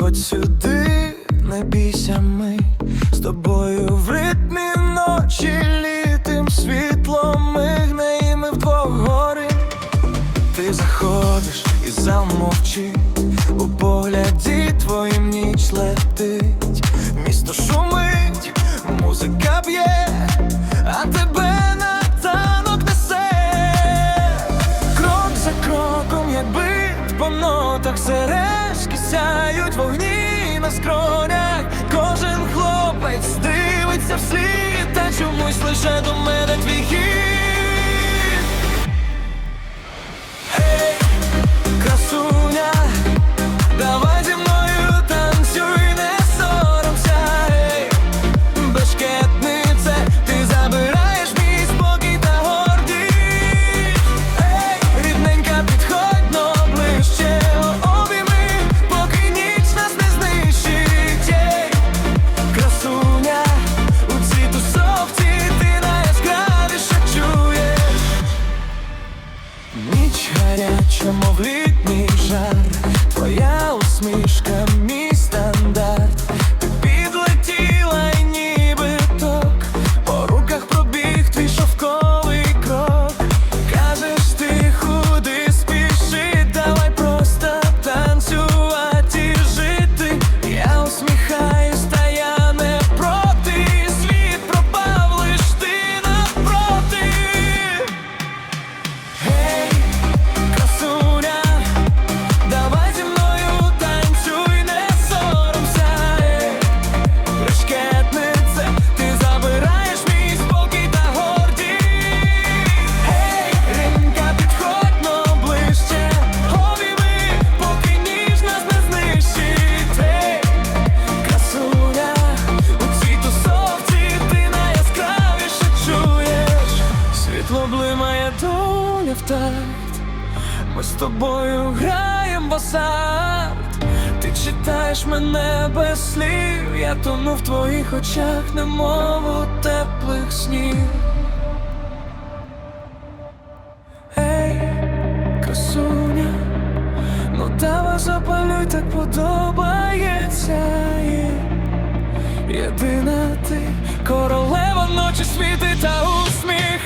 красуня, сюди, не бійся ми з тобою в ритмі ночі літим світлом мигне і ми вдвох горим. Ти заходиш і зал мовчить У погляді твоїм ніч летить Місто шумить, музика б'є, а тебе на танок несе Крок за кроком, як бит по нотах сережки сяють вогні на скронях. Кожен хлопець дивиться вслід, та чомусь лише до мене доля в такт Ми з тобою граєм в азарт. Ти читаєш мене без слів. Я тону в твоїх очах, немов у теплих снів. Ей, красуня, ну давай запалюй, так подобається Єдина ти, королева ночі світи та усміх